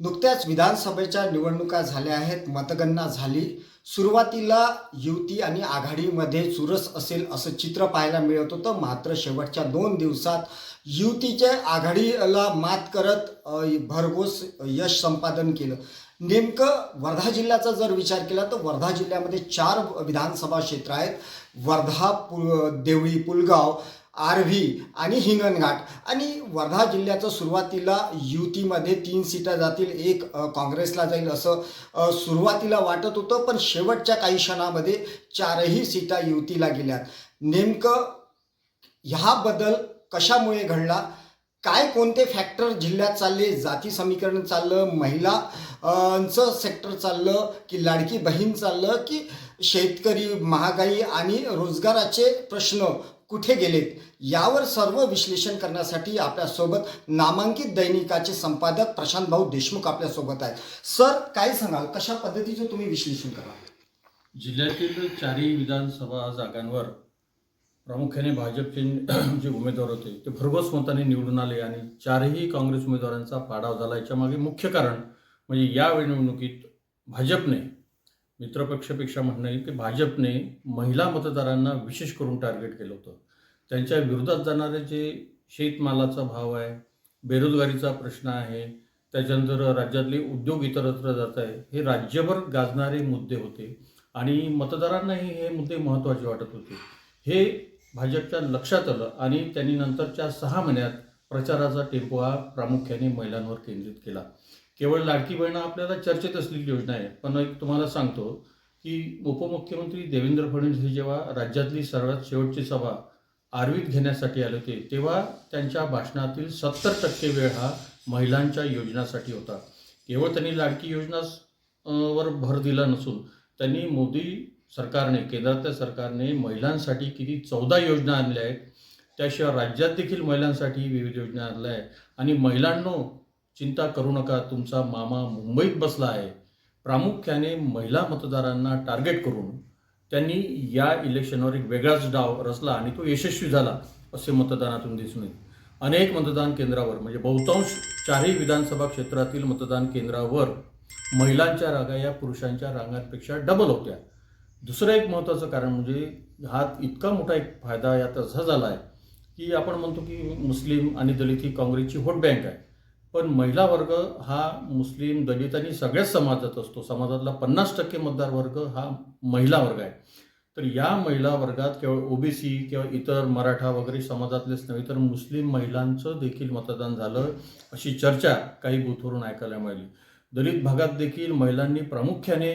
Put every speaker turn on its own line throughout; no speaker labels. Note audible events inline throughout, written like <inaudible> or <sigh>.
नुकत्याच विधानसभेच्या निवडणुका झाल्या आहेत मतगणना झाली. सुरुवातीला युती आणि आघाडीमध्ये चुरस असेल असं चित्र पाहायला मिळत होतं. मात्र शेवटच्या दोन दिवसात युतीच्या आघाडीला मात करत भरघोस यश संपादन केलं. नेमकं वर्धा जिल्ह्याचा जर विचार केला तर वर्धा जिल्ह्यामध्ये चार विधानसभा क्षेत्र आहेत. वर्धा पु देवळी पुलगाव आरव्ही आणि हिंगणघाट. आणि वर्धा जिल्ह्याचं सुरुवातीला युतीमध्ये तीन सीटा जातील एक काँग्रेसला जाईल असं सुरुवातीला वाटत होतं पण शेवटच्या काही क्षणामध्ये चारही सीटा युतीला गेल्यात. नेमकं ह्या बदल कशामुळे घडला? काय कोणते फॅक्टर जिल्ह्यात चालले? जाती समीकरण चाललं महिला चं सेक्टर चाललं की लाडकी बहीण चाललं की शेतकरी महागाई आणि रोजगाराचे प्रश्न कुठे गेलेत? यावर सर्व विश्लेषण करण्यासाठी आपल्यासोबत नामांकित दैनिकाचे संपादक प्रशांत भाऊ देशमुख आपल्यासोबत आहेत. सर काय सांगाल? कशा पद्धतीचं तुम्ही विश्लेषण कराल?
जिल्ह्यातील चारही विधानसभा जागांवर प्रामुख्याने भाजपचे <clears throat> जे उमेदवार होते ते भरघोस मताने निवडून आले आणि चारही काँग्रेस उमेदवारांचा पाडाव झाला. याच्यामागे मुख्य कारण म्हणजे या निवडणुकीत भाजपने मित्रपक्षापेक्षा म्हणणं येईल की भाजपने महिला मतदारांना विशेष करून टार्गेट केलं होतं. त्यांच्या विरोधात जाणारे जे शेतमालाचा भाव आहे बेरोजगारीचा प्रश्न आहे त्याच्यानंतर राज्यातले उद्योग इतरत्र जात आहे हे राज्यभर गाजणारे मुद्दे होते आणि मतदारांनाही हे मुद्दे महत्त्वाचे वाटत होते. हे भाजपच्या लक्षात आलं आणि त्यांनी नंतरच्या सहा महिन्यात प्रचाराचा टेम्पो हा प्रामुख्याने महिलांवर केंद्रित केला. केवळ लाडकी बहीण आपल्याला चर्चेत असलेली योजना आहे. पण एक तुम्हाला सांगतो की उपमुख्यमंत्री देवेंद्र फडणवीस हे जेव्हा राज्यातली सर्वात शेवटची सभा आर्वीत घेण्यासाठी आले होते तेव्हा त्यांच्या भाषणातील सत्तर टक्के वेळ हा महिलांच्या योजनासाठी होता. केवळ त्यांनी लाडकी योजना वर भर दिला नसून त्यांनी मोदी सरकारने केंद्रातल्या सरकारने महिलांसाठी किती चौदा योजना आणल्या आहेत त्याशिवाय राज्यात देखील महिलांसाठी विविध योजना आणल्या आहेत. आणि महिलांनो चिंता करू नका तुमचा मामा मुंबईत बसला आहे. प्रामुख्याने महिला मतदारांना टार्गेट करून त्यांनी या इलेक्शनवर एक वेगळाच डाव रचला आणि तो यशस्वी झाला असे मतदानातून दिसून येईल. अनेक मतदान केंद्रावर म्हणजे बहुतांश चारही विधानसभा क्षेत्रातील मतदान केंद्रावर महिलांच्या रांगा या पुरुषांच्या रांगांपेक्षा डबल होत्या. दुसरं एक महत्त्वाचं कारण म्हणजे हा इतका मोठा एक फायदा यात असा झाला आहे की आपण म्हणतो की मुस्लिम आणि दलित ही काँग्रेसची व्होट बँक आहे. पण महिला वर्ग हा मुस्लिम दलित आणि सगळ्याच समाजात असतो. समाजातला पन्नास टक्के मतदार वर्ग हा महिला वर्ग आहे. तर या महिला वर्गात केवळ ओबीसी किंवा इतर मराठा वगैरे समाजातलेच नव्हे तर मुस्लिम महिलांचं देखील मतदान झालं अशी चर्चा काही बूथवरून ऐकायला मिळाली. दलित भागात देखील महिलांनी प्रामुख्याने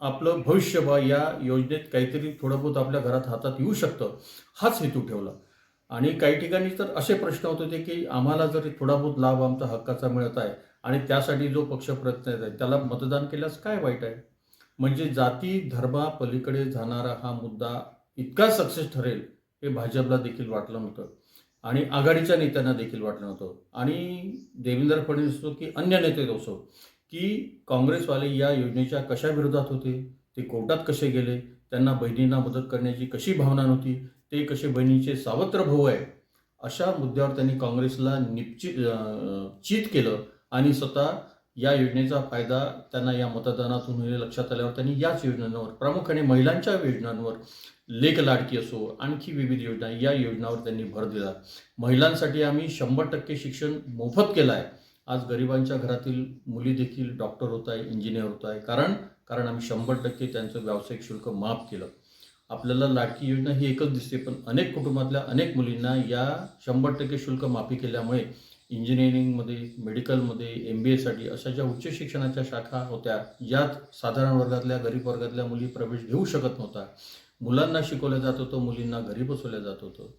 आपलं भविष्य बा या योजनेत काहीतरी थोडं बहुत आपल्या घरात हातात येऊ शकतं हाच हेतू ठेवला. आणि काही ठिकाणी तर असे प्रश्न होत होते की आम्हाला जर थोडा बहुत लाभ आमचा हक्काचा मिळत आहे आणि त्यासाठी जो पक्ष प्रयत्न आहे त्याला मतदान केल्यास काय वाईट आहे? म्हणजे जाती धर्मापलीकडे जाणारा हा मुद्दा इतका सक्सेस ठरेल हे भाजपला देखील वाटलं नव्हतं. आणि आघाडीच्या नेत्यांना देखील वाटलं नव्हतं. आणि देवेंद्र फडणवीस असो की अन्य नेते असो की काँग्रेसवाले या योजनेच्या कशा विरोधात होते? ते कोर्टात कसे गेले? त्यांना बहिणींना मदत करण्याची कशी भावना नव्हती? ते कसे बहिणीचे सावत्र भाऊ आहे अशा मुद्द्यावर त्यांनी काँग्रेसला निश्चित चित केलं आणि स्वतः या योजनेचा फायदा त्यांना या मतदानातून हे लक्षात आल्यावर त्यांनी याच योजनांवर प्रामुख्याने महिलांच्या योजनांवर लेख लाडकी असो आणखी विविध योजना या योजनावर त्यांनी भर दिला. महिलांसाठी आम्ही शंभर टक्के शिक्षण मोफत केलं आहे. आज गरिबांच्या घरातील मुली देखील डॉक्टर होत आहे इंजिनियर होत आहे. कारण कारण आम्ही शंभर टक्के त्यांचं व्यावसायिक शुल्क माफ केलं. आपल्याला लाडकी योजना ही एकच दिसते पण अनेक कुटुंबातल्या अनेक मुलींना या शंभर टक्के शुल्क माफी केल्यामुळे इंजिनिअरिंगमध्ये मेडिकलमध्ये एम बी एसाठी अशा ज्या उच्च शिक्षणाच्या शाखा होत्या ज्यात साधारण वर्गातल्या गरीब वर्गातल्या मुली प्रवेश घेऊ शकत नव्हता. मुलांना शिकवलं जात होतं मुलींना घरी बसवलं जात होतं.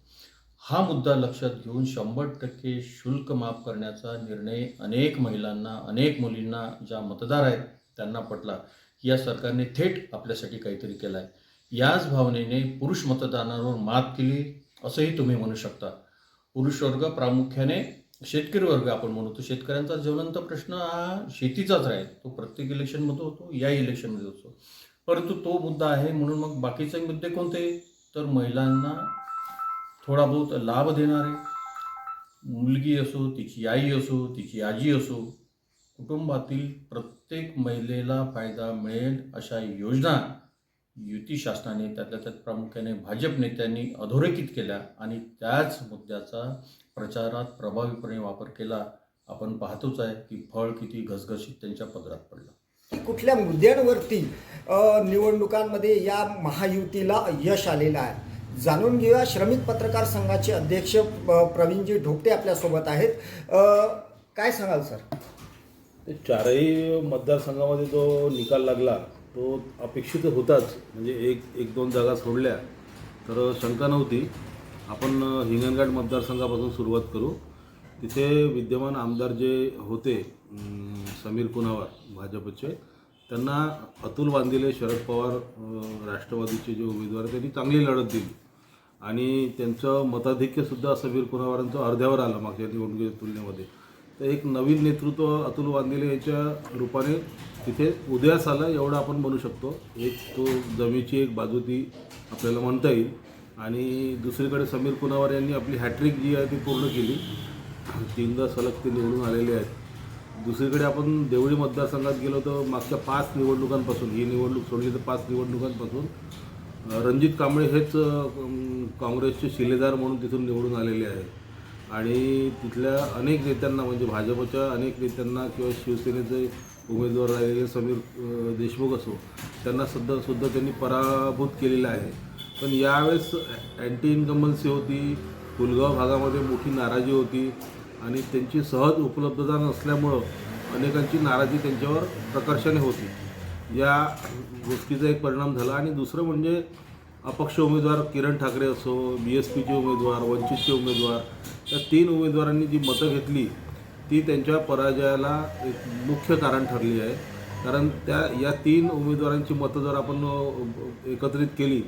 हा मुद्दा लक्षात घेऊन शंभर टक्के शुल्क माफ करण्याचा निर्णय अनेक महिलांना अनेक मुलींना ज्या मतदार आहेत त्यांना पटला. या सरकारने थेट आपल्यासाठी काहीतरी केलं आहे याच भावनेने पुरुष मतदानावर मात केली असंही तुम्ही म्हणू शकता. पुरुष वर्ग प्रामुख्याने शेतकरी वर्ग आपण म्हणतो शेतकऱ्यांचा ज्वलंत प्रश्न हा शेतीचाच आहे तो प्रत्येक इलेक्शनमध्ये होतो या इलेक्शनमध्ये होतो. परंतु तो मुद्दा आहे म्हणून मग बाकीचे मुद्दे कोणते? तर महिलांना थोडा बहुत लाभ देणारे. मुलगी असो तिची आई असो तिची आजी असो कुटुंबातील प्रत्येक महिलेला फायदा मिळेल अशा योजना युती शासनाने त्यातल्या त्यात प्रामुख्याने भाजप नेत्यांनी अधोरेखित केल्या आणि त्याच मुद्द्याचा प्रचारात प्रभावीपणे वापर केला. आपण पाहतोच आहे की फळ किती घसघशीत त्यांच्या पदरात पडलं.
कुठल्या मुद्द्यांवरती निवडणुकांमध्ये या महायुतीला यश आलेलं आहे? जाणून घेऊया श्रमिक पत्रकार संघाचे अध्यक्ष प्रवीणजी ढोकटे आपल्यासोबत आहेत. काय सांगाल सर?
ते चारही मतदारसंघामध्ये जो निकाल लागला तो अपेक्षित होताच. म्हणजे एक एक दोन जागा सोडल्या तर शंका नव्हती. आपण हिंगणघाट मतदारसंघापासून सुरुवात करू. तिथे विद्यमान आमदार जे होते समीर कुनावार भाजपचे त्यांना अतुल बांदिले शरद पवार राष्ट्रवादीचे जे उमेदवार त्यांनी चांगली लढत दिली. आणि त्यांचं मताधिक्यसुद्धा समीर कुनावारांचं अर्ध्यावर आलं मागच्या निवडणुकीच्या तुलनेमध्ये. तर एक नवीन नेतृत्व अतुल बांदिले यांच्या रूपाने तिथे उदयास आलं एवढं आपण म्हणू शकतो. एक तो जमीची एक बाजू ती आपल्याला म्हणता येईल. आणि दुसरीकडे समीर पुनावार यांनी आपली हॅट्रिक जी आहे ती पूर्ण केली. तीनदा सलग ते निवडून आलेले आहेत. दुसरीकडे आपण देवळी मतदारसंघात गेलो तर मागच्या पाच निवडणुकांपासून ही निवडणूक सोडली तर पाच निवडणुकांपासून रणजित कांबळे हेच काँग्रेसचे शिलेदार म्हणून तिथून निवडून आलेले आहे आणि तिथल्या अनेक नेत्यांना म्हणजे भाजपच्या अनेक नेत्यांना किंवा शिवसेनेचे उमेदवार राहिलेले समीर देशमुख असो त्यांना सध्या सुद्धा त्यांनी पराभूत केलेलं आहे. पण यावेळेस अँटी इन्कम्बन्सी होती पुलगाव भागामध्ये मोठी नाराजी होती आणि त्यांची सहज उपलब्धता नसल्यामुळं अनेकांची नाराजी त्यांच्यावर प्रकर्षाने होती. या गोष्टीचा एक परिणाम झाला आणि दुसरं म्हणजे अपक्ष उमेदवार किरण ठाकरे असो बी एस पीचे उमेदवार वंचितचे उमेदवार या तीन उमेदवारांनी जी मतं घेतली ती त्यांच्या पराजयाला एक मुख्य कारण ठरली आहे. कारण त्या या तीन उमेदवारांची मतं जर आपण एकत्रित केली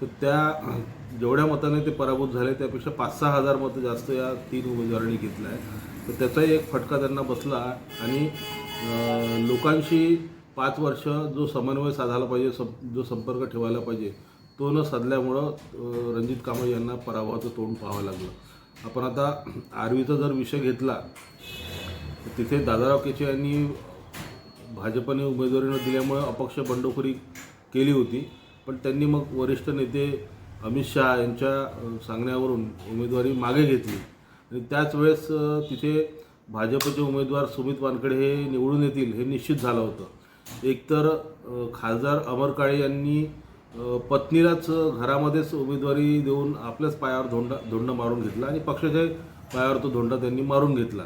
तर त्या जेवढ्या मताने ते पराभूत झाले त्यापेक्षा पाच सहा हजार मतं जास्त या तीन उमेदवारांनी घेतलं आहे तर त्याचाही एक फटका त्यांना बसला आणि लोकांशी पाच वर्ष जो समन्वय साधायला पाहिजे सं जो संपर्क ठेवायला पाहिजे तो न साधल्यामुळं रणजित कांबळे यांना पराभवाचं तोंड पाहावं लागलं. आपण आता आर्वीचा जर विषय घेतला तिथे दादाराव केचे यांनी भाजपने उमेदवारी न दिल्यामुळं अपक्ष बंडखोरी केली होती. पण त्यांनी मग वरिष्ठ नेते अमित शहा यांच्या सांगण्यावरून उमेदवारी मागे घेतली. आणि त्याच वेळेस तिथे भाजपचे उमेदवार सुमित वानखडे हे निवडून येतील हे निश्चित झालं होतं. एकतर खासदार अमर काळे यांनी पत्नीलाच घरामध्येच उमेदवारी देऊन आपल्याच पायावर धोंडा धोंड मारून घेतला आणि पक्षाच्या पायावर तो धोंडा त्यांनी मारून घेतला.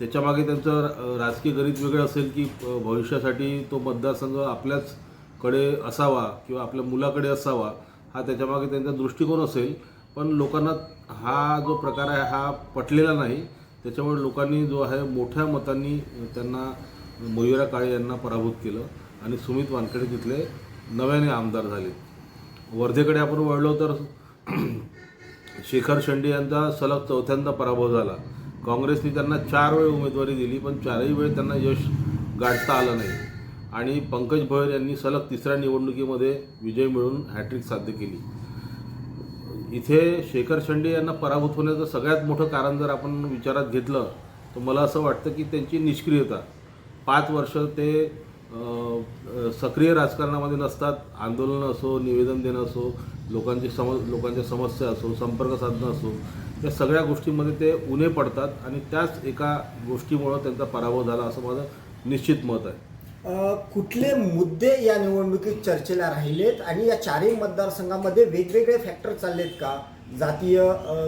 त्याच्यामागे त्यांचं राजकीय गणित वेगळं असेल की भविष्यासाठी तो मतदारसंघ आपल्याच कडे असावा किंवा आपल्या मुलाकडे असावा हा त्याच्यामागे त्यांचा दृष्टिकोन असेल. पण लोकांना हा जो प्रकार आहे हा पटलेला नाही. त्याच्यामुळे लोकांनी जो आहे मोठ्या मतांनी त्यांना मयुरा काळे यांना पराभूत केलं आणि सुमित वानखेडे तिथले नव्याने आमदार झाले. वर्धेकडे आपण वळलो तर <clears throat> शेखर शेंडे यांचा सलग चौथ्यांदा पराभव झाला. काँग्रेसने त्यांना चार वेळ उमेदवारी दिली पण चारही वेळ त्यांना यश गाठता आलं नाही. आणि पंकज भोयर यांनी सलग तिसऱ्या निवडणुकीमध्ये विजय मिळवून हॅट्रिक साध्य केली. इथे शेखर शेंडे यांना पराभूत होण्याचं सगळ्यात मोठं कारण जर आपण विचारात घेतलं तर मला असं वाटतं की त्यांची निष्क्रियता पाच वर्ष ते सक्रिय राजकारणामध्ये नसतात आंदोलन असो निवेदन देणं असो लोकांची सम लोकांच्या समस्या असो संपर्क साधणं असो या सगळ्या गोष्टींमध्ये ते उणे पडतात आणि त्याच एका गोष्टीमुळं त्यांचा पराभव झाला असं माझं निश्चित मत आहे.
कुठले मुद्दे या निवडणुकीत चर्चेला राहिलेत आणि या चारही मतदारसंघामध्ये वेगवेगळे फॅक्टर चाललेत का? जातीय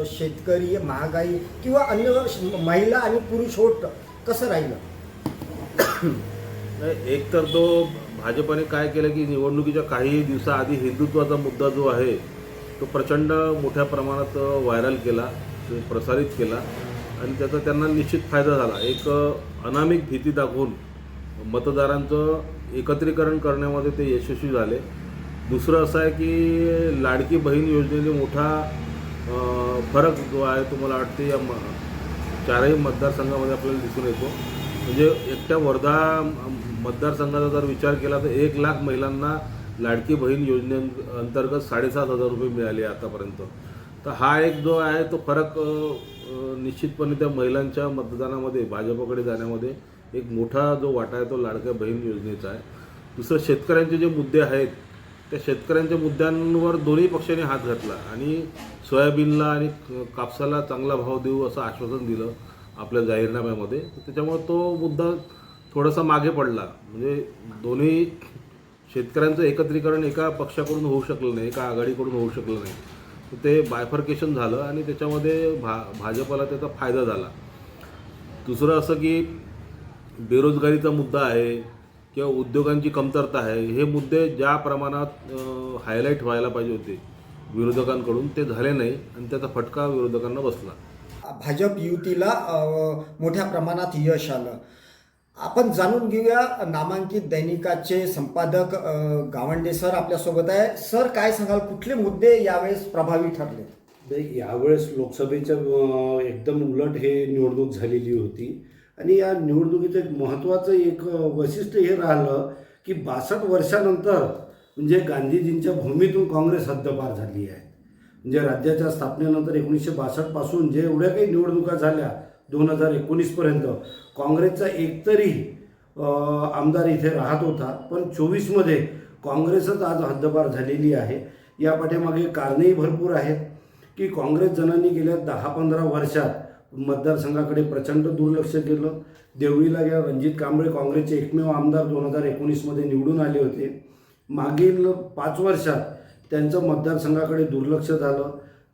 शेतकरी महागाई किंवा अन्य महिला आणि पुरुष होत कसं राहिलं?
एक तर तो भाजपने काय केलं की निवडणुकीच्या काही दिवसाआधी हिंदुत्वाचा मुद्दा जो आहे तो प्रचंड मोठ्या प्रमाणात व्हायरल केला प्रसारित केला आणि त्याचा त्यांना निश्चित फायदा झाला. एक अनामिक भीती दाखवून मतदारांचं एकत्रीकरण करण्यामध्ये ते यशस्वी झाले. दुसरं असं आहे की लाडकी बहीण योजनेने मोठा फरक जो आहे तो मला वाटते या म चारही मतदारसंघामध्ये आपल्याला दिसून येतो. म्हणजे एकट्या वर्धा मतदारसंघाचा जर विचार केला तर एक लाख महिलांना लाडकी बहीण योजनेअंतर्गत साडेसात हजार रुपये मिळाले आतापर्यंत. तर हा एक जो आहे तो फरक निश्चितपणे त्या महिलांच्या मतदानामध्ये भाजपकडे जाण्यामध्ये एक मोठा जो वाटा आहे तो लाडक्या बहीण योजनेचा आहे. दुसरं शेतकऱ्यांचे जे मुद्दे आहेत त्या शेतकऱ्यांच्या मुद्द्यांवर दोन्ही पक्षांनी हात घातला आणि सोयाबीनला आणि कापसाला चांगला भाव देऊ असं आश्वासन दिलं आपल्या जाहीरनाम्यामध्ये. त्याच्यामुळे तो मुद्दा थोडासा मागे पडला. म्हणजे दोन्ही शेतकऱ्यांचं एकत्रीकरण एका पक्षाकडून होऊ शकलं नाही एका आघाडीकडून होऊ शकलं नाही. तर ते बायफर्केशन झालं आणि त्याच्यामध्ये भा भाजपला त्याचा फायदा झाला. दुसरं असं की बेरोजगारीचा मुद्दा आहे किंवा उद्योगांची कमतरता आहे हे मुद्दे ज्या प्रमाणात हायलाईट व्हायला पाहिजे होते विरोधकांकडून ते झाले नाही आणि त्याचा फटका विरोधकांना बसला.
भाजप युतीला मोठ्या प्रमाणात यश आलं. आपण जाणून घेऊया नामांकित दैनिकाचे संपादक गावंडे सर आपल्यासोबत आहे. सर काय सांगाल? कुठले मुद्दे यावेळेस प्रभावी ठरले?
यावेळेस लोकसभेच्या एकदम उलट हे निवडणूक झालेली होती. आणि या निवडणुकीचं एक महत्त्वाचं एक वैशिष्ट्य हे राहिलं की बासष्ट वर्षानंतर म्हणजे गांधीजींच्या भूमीतून काँग्रेस हद्दपार झाली आहे. म्हणजे राज्याच्या स्थापनेनंतर एकोणीसशे बासष्टपासून जे एवढ्या काही निवडणुका झाल्या दोन हजार एकोणीसपर्यंत काँग्रेसचा एकतरी आमदार इथे राहत होता पण चोवीसमध्ये काँग्रेसच आज हद्दपार झालेली आहे. या पाठीमागे कारणेही भरपूर आहेत की काँग्रेस जणांनी गेल्या दहा पंधरा वर्षात मतदारसंघाकडे प्रचंड दुर्लक्ष केलं. देवळीला गेल्या रणजित कांबळे काँग्रेसचे एकमेव आमदार दोन हजार एकोणीसमध्ये निवडून आले होते. मागील पाच वर्षात त्यांचं मतदारसंघाकडे दुर्लक्ष झालं.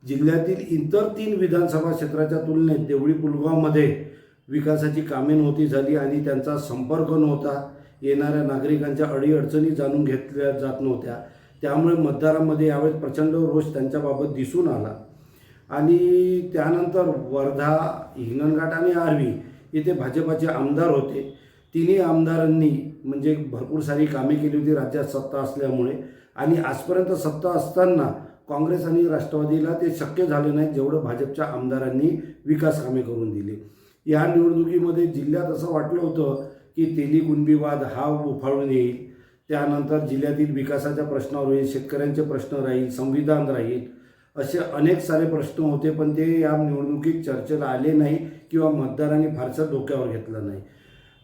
जिल्ह्यातील इतर तीन विधानसभा क्षेत्राच्या तुलनेत देवळी पुलगावमध्ये विकासाची कामे नव्हती झाली आणि त्यांचा संपर्क नव्हता. येणाऱ्या नागरिकांच्या अडीअडचणी जाणून घेतल्या जात नव्हत्या. त्यामुळे मतदारांमध्ये यावेळेस प्रचंड रोष त्यांच्याबाबत दिसून आला. आणि त्यानंतर वर्धा हिंगणघाट आणि आर्वी येथे भाजपाचे आमदार होते. तिन्ही आमदारांनी म्हणजे भरपूर सारी कामे केली होती राज्यात सत्ता असल्यामुळे. आणि आजपर्यंत सत्ता असताना काँग्रेस आणि राष्ट्रवादीला ते शक्य झाले नाही जेवढं भाजपच्या आमदारांनी विकास कामे करून दिली. या निवडणुकीमध्ये जिल्ह्यात असं वाटलं होतं की तेली कुणबी हा उफाळून येईल. त्यानंतर जिल्ह्यातील विकासाच्या प्रश्नावर होईल शेतकऱ्यांचे प्रश्न राहील संविधान राहील असे अनेक सारे प्रश्न होते पण ते या निवडणुकीत चर्चेला आले नाही किंवा मतदारांनी फारसं डोक्यावर घेतलं नाही.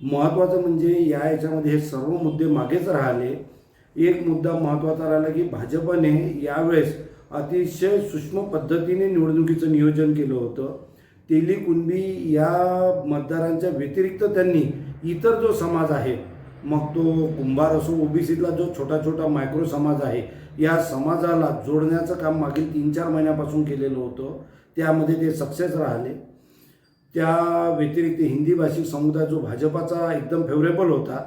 महत्त्वाचं म्हणजे या याच्यामध्ये हे सर्व मुद्दे मागेच राहिले. एक मुद्दा महत्त्वाचा राहिला की भाजपने यावेळेस अतिशय सूक्ष्म पद्धतीने निवडणुकीचं नियोजन केलं होतं. तेली कुणबी या मतदारांच्या व्यतिरिक्त त्यांनी इतर जो समाज आहे मग तो कुंभार असो ओबीसीतला जो छोटा छोटा मायक्रो समाज आहे या समाजाला जोडण्याचं काम मागील तीन चार महिन्यापासून केलेलं होतं. त्यामध्ये ते सक्सेस राहिले. त्या व्यतिरिक्त हिंदी भाषिक समुदाय जो भाजपाचा एकदम फेवरेबल होता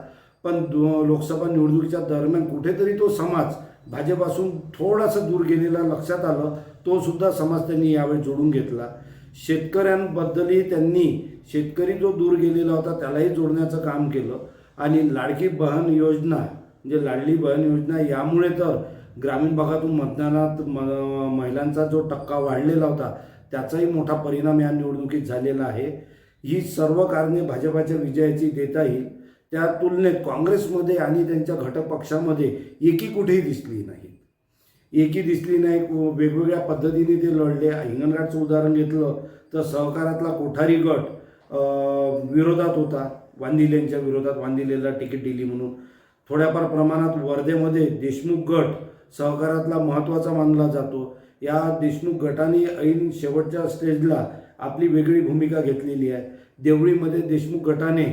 पण दो लोकसभा निवडणुकीच्या दरम्यान कुठेतरी तो समाज भाजपासून थोडासा दूर गेलेला लक्षात आलं तो सुद्धा समाज त्यांनी यावेळी जोडून घेतला. शेतकऱ्यांबद्दलही त्यांनी शेतकरी जो दूर गेलेला होता त्यालाही जोडण्याचं काम केलं. आणि लाडकी बहन योजना म्हणजे लाडली बहन योजना यामुळे तर ग्रामीण भागातून मतदानात म- महिलांचा जो टक्का वाढलेला होता त्याचाही मोठा परिणाम या निवडणुकीत झालेला आहे. ही सर्व कारणे भाजपाच्या विजयाची देता येईल त्या तुलनेत काँग्रेसमध्ये आणि त्यांच्या घटक पक्षामध्ये एकी कुठेही दिसली नाही. एकी दिसली नाही वेगवेगळ्या पद्धतीने ते लढले. हिंगणघाटचं उदाहरण घेतलं तर सहकारातला कोठारी गट विरोधात होता. वांदिलेंच्या विरोधात वांदिलेला तिकीट दिली म्हणून. थोड्याफार प्रमाणात वर्धेमध्ये देशमुख गट सहकारातला महत्त्वाचा मानला जातो. या देशमुख गटाने ऐन शेवटच्या स्टेजला आपली वेगळी भूमिका घेतलेली आहे. देवळीमध्ये देशमुख गटाने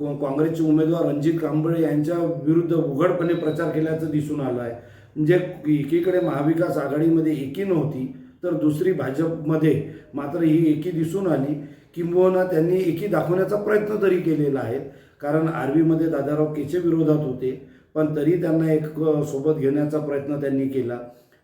काँग्रेसचे उमेदवार रणजित कांबळे यांच्या विरुद्ध उघडपणे प्रचार केल्याचं दिसून आलं आहे म्हणजे एकीकडे महाविकास आघाडीमध्ये एकी नव्हती तर दुसरी भाजपमध्ये मात्र ही एकी दिसून आली. किंबहुना त्यांनी एकी दाखवण्याचा प्रयत्न तरी केलेला आहे. कारण आर्वीमध्ये दादाराव केचे विरोधात होते पण तरी त्यांना एक सोबत घेण्याचा प्रयत्न त्यांनी केला.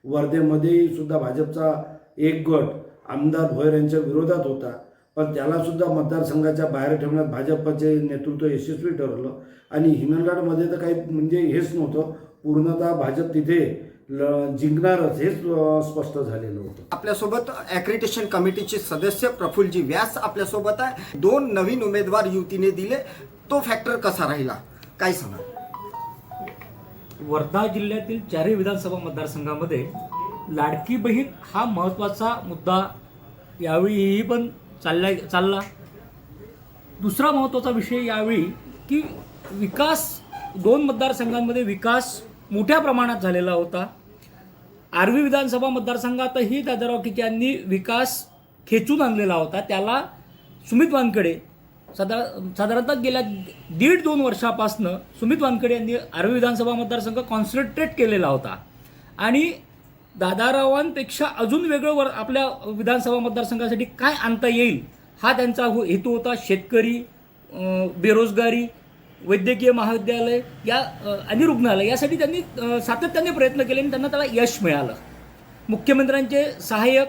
वर्धेमध्येही सुद्धा भाजपचा एक गट आमदार भोयर यांच्या विरोधात होता. पण त्याला सुद्धा मतदारसंघाच्या बाहेर ठेवण्यात भाजपचे नेतृत्व यशस्वी ठरलं आणि हिंगणघाटमध्ये तर काही म्हणजे हेच नव्हतं. पूर्णतः भाजप तिथे ल- जिंकणारच हेच स्पष्ट झालेलं होतं.
आपल्यासोबत ॲक्रिटेशन कमिटीचे सदस्य प्रफुल्लजी व्यास आपल्यासोबत आहे. दोन नवीन उमेदवार युतीने दिले. तो फॅक्टर कसा राहिला? काय सांगा
वर्धा जिल्ह्यातील चारही विधानसभा मतदारसंघामध्ये लाडकी बहीण हा महत्त्वाचा मुद्दा यावेळीही पण चालला चालला. दुसरा महत्त्वाचा विषय यावेळी की विकास दोन मतदारसंघांमध्ये विकास मोठ्या प्रमाणात झालेला होता. आर्वी विधानसभा मतदारसंघातही दादाराव किके यांनी विकास खेचून आणलेला होता. त्याला सुमित वानकडे साधा साधारणतः गेल्या दीड दोन वर्षापासनं सुमित वानकडे यांनी आर्वी विधानसभा मतदारसंघ कॉन्सन्ट्रेट केलेला होता. आणि दादारावांपेक्षा अजून वेगळं वर आपल्या विधानसभा मतदारसंघासाठी काय आणता येईल हा त्यांचा हो- हेतू होता शेतकरी बेरोजगारी वैद्यकीय महाविद्यालय या आणि रुग्णालय. यासाठी त्यांनी सातत्याने प्रयत्न केले आणि त्यांना त्याला यश मिळालं. मुख्यमंत्र्यांचे सहाय्यक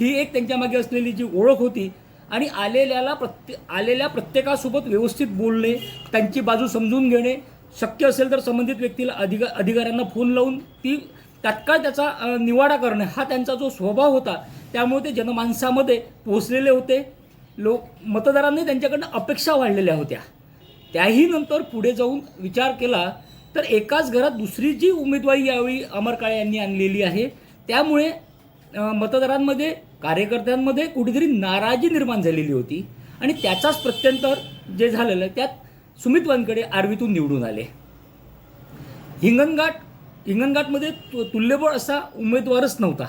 ही एक त्यांच्यामागे असलेली जी ओळख होती आणि आलेल्याला प्रत्ये आलेल्या प्रत्येकासोबत व्यवस्थित बोलणे त्यांची बाजू समजून घेणे शक्य असेल तर संबंधित व्यक्तीला अधिका अधिकाऱ्यांना फोन लावून ती तात्काळ त्याचा निवाडा करणे हा त्यांचा जो स्वभाव होता त्यामुळे ते जनमानसामध्ये पोहोचलेले होते. लोक मतदारांनी त्यांच्याकडनं अपेक्षा वाढलेल्या होत्या. त्याही नंतर पुढे जाऊन विचार केला तर एकाच घरात दुसरी जी उमेदवारी यावेळी अमर काळे यांनी आणलेली आहे त्यामुळे मतदारांमध्ये कार्यकर्त्यांमध्ये कुठेतरी नाराजी निर्माण झालेली होती. आणि त्याचाच प्रत्यंतर जे झालेलं आहे त्यात सुमित वानकडे आर्वीतून निवडून आले. हिंगणघाट हिंगणघाटमध्ये तु- तुल्यबळ असा उमेदवारच नव्हता.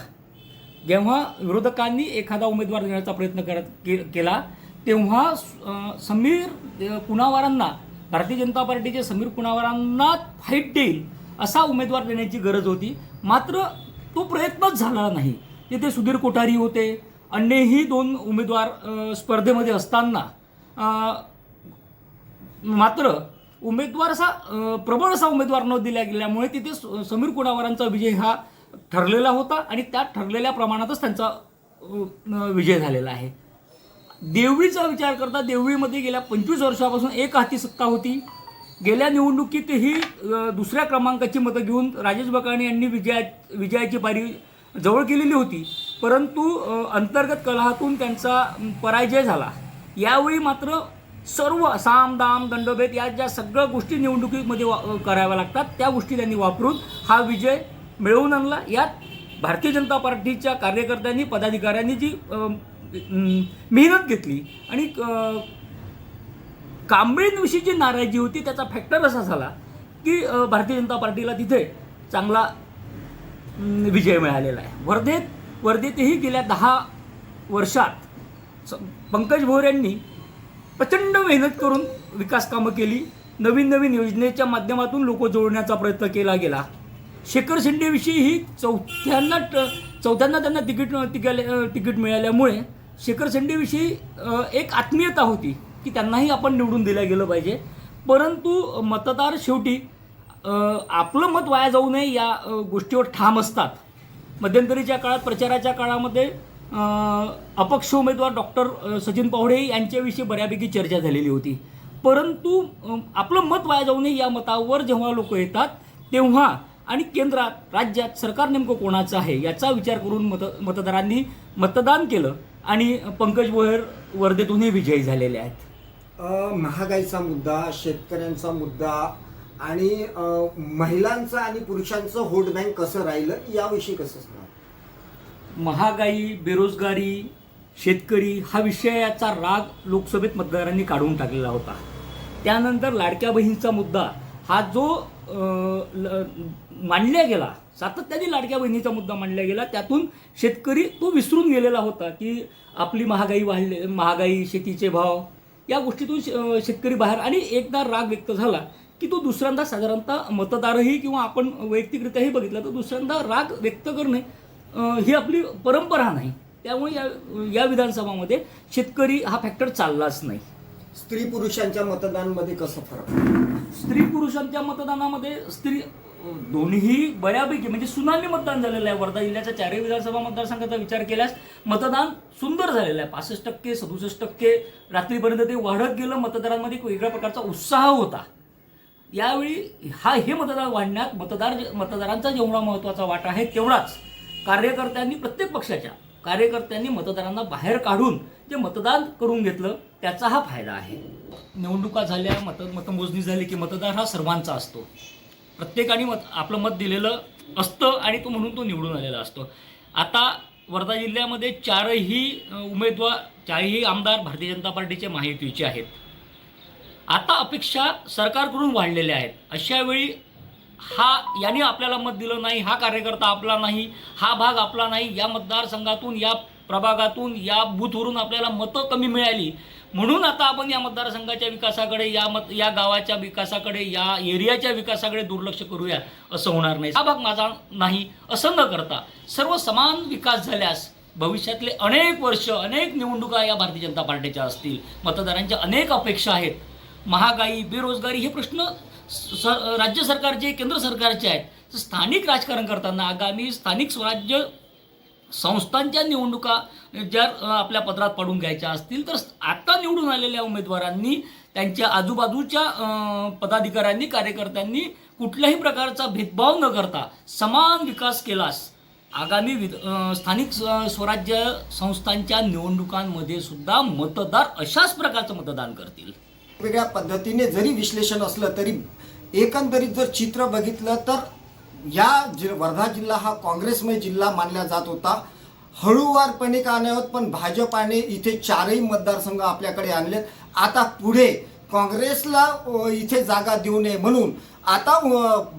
जेव्हा विरोधकांनी एखादा उमेदवार देण्याचा प्रयत्न करत के केला तेव्हा समीर अं, कुणावारांना भारतीय जनता पार्टीचे समीर कुणावारांना फाईट देईल असा उमेदवार देण्याची गरज होती. मात्र तो प्रयत्नच झाला नाही. तिथे सुधीर कोठारी होते. अन्यही दोन उमेदवार स्पर्धेमध्ये असताना मात्र उमेदवार असा प्रबळ असा उमेदवार न दिल्या गेल्यामुळे तिथे स- समीर कुणावरांचा विजय हा ठरलेला होता आणि त्या ठरलेल्या प्रमाणातच त्यांचा विजय झालेला आहे. देवळीचा विचार करता देवळीमध्ये गेल्या पंचवीस वर्षापासून एक हाती सत्ता होती. गेल्या निवडणुकीतही दुसऱ्या क्रमांकाची मतं घेऊन राजेश बकाणी यांनी विजया विजयाची पारी जवळ केलेली होती. परंतु अंतर्गत कलहातून त्यांचा पराजय झाला. यावेळी मात्र सर्व साम दाम दंडभेद या ज्या सगळ्या गोष्टी निवडणुकीमध्ये वा कराव्या लागतात त्या गोष्टी त्यांनी वापरून हा विजय मिळवून आणला. यात भारतीय जनता पार्टीच्या कार्यकर्त्यांनी पदाधिकाऱ्यांनी जी मेहनत घेतली आणि अ, कांबळींविषयी जी नाराजी होती त्याचा फॅक्टर असा झाला की भारतीय जनता पार्टीला तिथे चांगला विजय मिळालेला आहे. वर्धेत वर्धेतही गेल्या दहा वर्षात पंकज भोर यांनी प्रचंड मेहनत करून विकास कामं केली. नवीन नवीन योजनेच्या माध्यमातून लोक जोडण्याचा प्रयत्न केला गेला. शेखर शिंदेविषयी ही चौथ्यांना ट- चौथ्यांना त्यांना तिकीट तिकाले तिकीट मिळाल्यामुळे शेखर शिंदेविषयी एक आत्मीयता होती की त्यांनाही आपण निवडून दिलं गेलं पाहिजे. परंतु मतदार शेवटी आपलं मत वाया जाऊ नये या गोष्टीवर ठाम असतात. मध्यंतरीच्या काळात प्रचाराच्या काळामध्ये अपक्ष उमेदवार डॉक्टर सचिन पावडे यांच्याविषयी बऱ्यापैकी चर्चा झालेली होती. परंतु आपलं मत वाया जाऊ नये या मतावर जेव्हा लोक येतात तेव्हा आणि केंद्रात राज्यात सरकार नेमकं कोणाचं आहे याचा विचार करून मत मतदारांनी मतदान केलं आणि पंकज भोयर वर्धेतूनही विजयी झालेले आहेत.
महागाईचा मुद्दा शेतकऱ्यांचा मुद्दा आणि महिलांचं आणि पुरुषांचं होट बँक कसं राहिलं याविषयी कसं सांगा
महागाई बेरोजगारी शेतकरी हा विषयाचा राग लोकसभेत मतदारांनी काढून टाकलेला होता. त्यानंतर लाडक्या बहिणीचा मुद्दा हा जो ल- मांडला गेला सातत्याने लाडक्या बहिणीचा मुद्दा मांडला गेला त्यातून शेतकरी तो विसरून गेलेला होता की आपली महागाई वाढले महागाई शेतीचे भाव या गोष्टीतून शेतकरी बाहेर आणि एकदा राग व्यक्त झाला की तो दुसऱ्यांदा साधारणतः मतदारही किंवा आपण वैयक्तिकरित्याही बघितलं तर दुसऱ्यांदा राग व्यक्त करणे ही आपली परंपरा नाही. त्यामुळे या या विधानसभामध्ये शेतकरी हा फॅक्टर चाललाच नाही.
स्त्री पुरुषांच्या मतदानमध्ये कसं फरक?
स्त्री पुरुषांच्या मतदानामध्ये स्त्री दोन्ही बऱ्यापैकी म्हणजे सुनामी मतदान झालेलं आहे. वर्धा जिल्ह्याच्या चारही विधानसभा मतदारसंघाचा विचार केल्यास मतदान सुंदर झालेलं आहे. पासष्ट टक्के सदुसष्ट टक्के रात्रीपर्यंत ते वाढत गेलं मतदारांमध्ये एक वेगळ्या प्रकारचा उत्साह होता. यावेळी हा हे मतदार वाढण्यात मतदार मतदारांचा जेवढा महत्त्वाचा वाटा आहे तेवढाच. कार्यकर्त्यांनी प्रत्येक पक्षाच्या कार्यकर्त्यांनी मतदारांना बाहेर काढून जे मतदान करून घेतलं त्याचा हा फायदा आहे. निवडणुका झाल्या मत मतमोजणी झाली की मतदार हा सर्वांचा असतो. प्रत्येकाने मत आपलं मत दिलेलं असतं आणि तो म्हणून तो निवडून आलेला असतो. आता वर्धा जिल्ह्यामध्ये चारही उमेदवार चारही आमदार भारतीय जनता पार्टीचे माहितीचे आहेत. आता अपेक्षा सरकारकडून वाढलेल्या आहेत. अशावेळी हा याने आपल्याला मत दिलं नाही हा कार्यकर्ता आपला नाही हा भाग आपला नाही या मतदारसंघातून या प्रभागातून या बूथवरून आपल्याला मतं कमी मिळाली. म्हणून आता आपण या मतदारसंघाच्या विकासाकडे या मत या गावाच्या विकासाकडे या एरियाच्या विकासाकडे दुर्लक्ष करूया असं होणार नाही. हा भाग माझा नाही असं न करता सर्व समान विकास झाल्यास भविष्यातले अनेक वर्ष अनेक निवडणुका या भारतीय जनता पार्टीच्या असतील. मतदारांच्या अनेक अपेक्षा आहेत. महागाई बेरोजगारी हे प्रश्न स राज्य सरकारचे केंद्र सरकारचे आहेत तर स्थानिक राजकारण करताना आगामी स्थानिक स्वराज्य संस्थांच्या निवडणुका जर आपल्या पत्रात पडून घ्यायच्या असतील तर आत्ता निवडून आलेल्या उमेदवारांनी त्यांच्या आजूबाजूच्या पदाधिकाऱ्यांनी कार्यकर्त्यांनी कुठल्याही प्रकारचा भेदभाव न करता समान विकास केलास आगामी विध स्थानिक स्व- स्वराज्य संस्थांच्या निवडणुकांमध्ये सुद्धा मतदार अशाच प्रकारचं मतदान करतील.
वेगवेगळ्या पद्धतीने जरी विश्लेषण असलं तरी एकंदरीत जर चित्र बघितलं तर या जि वर्धा जिल्हा हा काँग्रेसमय जिल्हा मानला जात होता. हळूवारपणे का नाही होत पण भाजपाने इथे चारही मतदारसंघ आपल्याकडे आणलेत. आता पुढे काँग्रेसला इथे जागा देऊ नये म्हणून आता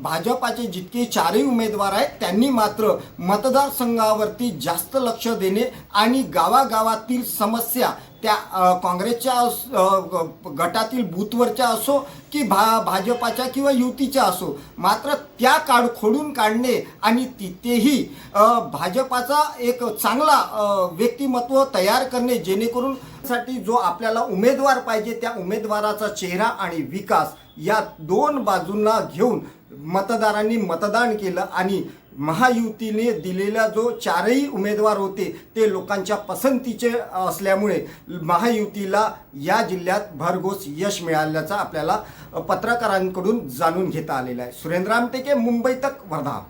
भाजपाचे जितके चारही उमेदवार आहेत त्यांनी मात्र मतदारसंघावरती जास्त लक्ष देणे आणि गावागावातील समस्या त्या काँग्रेसच्या अस- गटातील बूथवरच्या असो की भा भाजपाच्या किंवा युतीच्या असो मात्र त्या काढ खोडून काढणे आणि तिथेही भाजपाचा एक चांगला व्यक्तिमत्व तयार करणे जेणेकरून साठी जो आपल्याला उमेदवार पाहिजे त्या उमेदवाराचा चेहरा आणि विकास या दोन बाजूंना घेऊन मतदारांनी मतदान केलं आणि महायुतीने दिलेला जो चारही उमेदवार होते ते लोकांच्या पसंतीचे असल्यामुळे महायुतीला या जिल्ह्यात भरघोस यश मिळाल्याचं आपल्याला पत्रकारांकडून जाणून घेता आलेलं आहे. सुरेंद्र आमटेके मुंबई तक वर्धा.